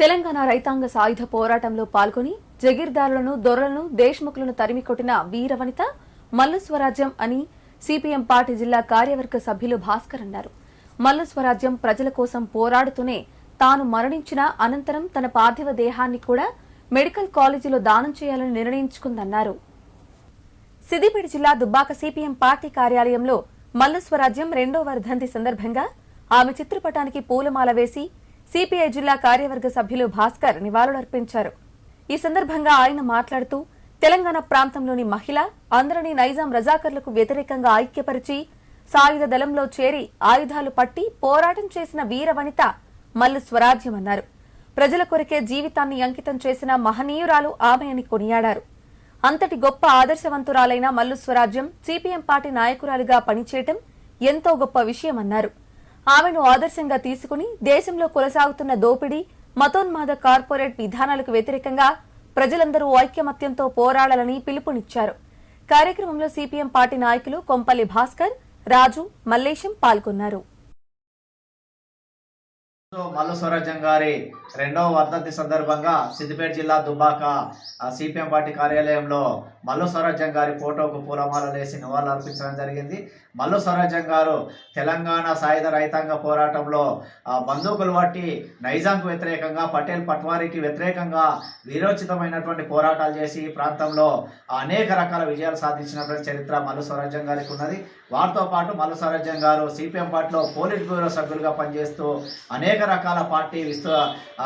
తెలంగాణ రైతాంగ సాయుధ పోరాటంలో పాల్గొని జగీర్దారులను దొరలను దేశ్ముఖులను తరిమి కొట్టిన వీరవనిత మల్లు స్వరాజ్యం అని సిపిఎం పార్టీ జిల్లా కార్యవర్గ సభ్యులు భాస్కర్ అన్నారు. మల్లు స్వరాజ్యం ప్రజల కోసం పోరాడుతూనే తాను మరణించిన అనంతరం తన పార్థివ దేహాన్ని కూడా మెడికల్ కాలేజీలో దానం చేయాలని నిర్ణయించుకుందన్నారు. సిద్దిపేట జిల్లా దుబ్బాక సిపిఎం పార్టీ కార్యాలయంలో మల్లు స్వరాజ్యం రెండో వర్ధంతి సందర్భంగా ఆమె చిత్రపటానికి పూలమాల వేసి సిపిఐ జిల్లా కార్యవర్గ సభ్యులు భాస్కర్ నివాళులర్పించారు. ఈ సందర్భంగా ఆయన మాట్లాడుతూ తెలంగాణ ప్రాంతంలోని మహిళ అందరినీ నైజాం రజాకర్లకు వ్యతిరేకంగా ఐక్యపరిచి సాయుధ దళంలో చేరి ఆయుధాలు పట్టి పోరాటం చేసిన వీర వనిత మల్లు స్వరాజ్యమన్నారు ప్రజల కొరకే జీవితాన్ని అంకితం చేసిన మహనీయురాలు ఆమె అని కొనియాడారు. అంతటి గొప్ప ఆదర్శవంతురాలైన మల్లు స్వరాజ్యం సిపిఎం పార్టీ నాయకురాలిగా పనిచేయటం ఎంతో గొప్ప విషయమన్నారు. ఆమెను ఆదర్శంగా తీసుకుని దేశంలో కొనసాగుతున్న దోపిడీ మతోన్మాద కార్పొరేట్ విధానాలకు వ్యతిరేకంగా ప్రజలందరూ ఐక్యమత్యంతో పోరాడాలని పిలుపునిచ్చారు. కార్యక్రమంలో సిపిఎం పార్టీ నాయకులు కొంపల్లి భాస్కర్ రాజు మల్లేశం పాల్గొన్నారు. మల్లు స్వరాజ్యం గారి రెండవ వర్ధంతి సందర్భంగా సిద్దిపేట జిల్లా దుబ్బాక సిపిఎం పార్టీ కార్యాలయంలో మల్లు స్వరాజ్యం గారి ఫోటోకు పూలమాల వేసి నివాళులు అర్పించడం జరిగింది. మల్లు స్వరాజ్యం గారు తెలంగాణ సాయుధ రైతాంగ పోరాటంలో ఆ, బందూకులు పట్టి నైజాంకు వ్యతిరేకంగా పటేల్ పట్వారీకి వ్యతిరేకంగా వీరోచితమైనటువంటి పోరాటాలు చేసి ఈ ప్రాంతంలో అనేక రకాల విజయాలు సాధించినటువంటి చరిత్ర మల్లు స్వరాజ్యం గారికి ఉన్నది. వారితో పాటు మల్లు స్వరాజ్యం గారు సిపిఎం పార్టీలో పోలిట్ బ్యూరో సభ్యులుగా పనిచేస్తూ అనేక అనేక రకాల పార్టీ విస్త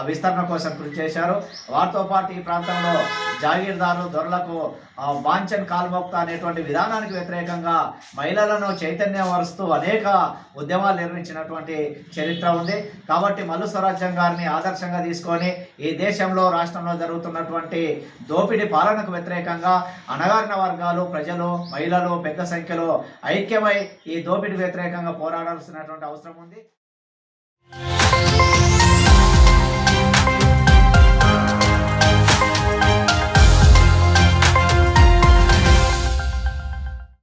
విస్తరణ కోసం కృషి చేశారు. వారితో పాటు ఈ ప్రాంతంలో జాగీర్దారులు దొరలకు వాంచన్ వాంఛన్ కాల్మోక్త అనేటువంటి విధానానికి వ్యతిరేకంగా మహిళలను చైతన్యపరుస్తూ అనేక ఉద్యమాలు నిర్మించినటువంటి చరిత్ర ఉంది. కాబట్టి మల్లు స్వరాజ్యం గారిని ఆదర్శంగా తీసుకొని ఈ దేశంలో రాష్ట్రంలో జరుగుతున్నటువంటి దోపిడీ పాలనకు వ్యతిరేకంగా అణగారిన వర్గాలు ప్రజలు మహిళలు పెద్ద సంఖ్యలో ఐక్యమై ఈ దోపిడీ వ్యతిరేకంగా పోరాడాల్సినటువంటి అవసరం ఉంది.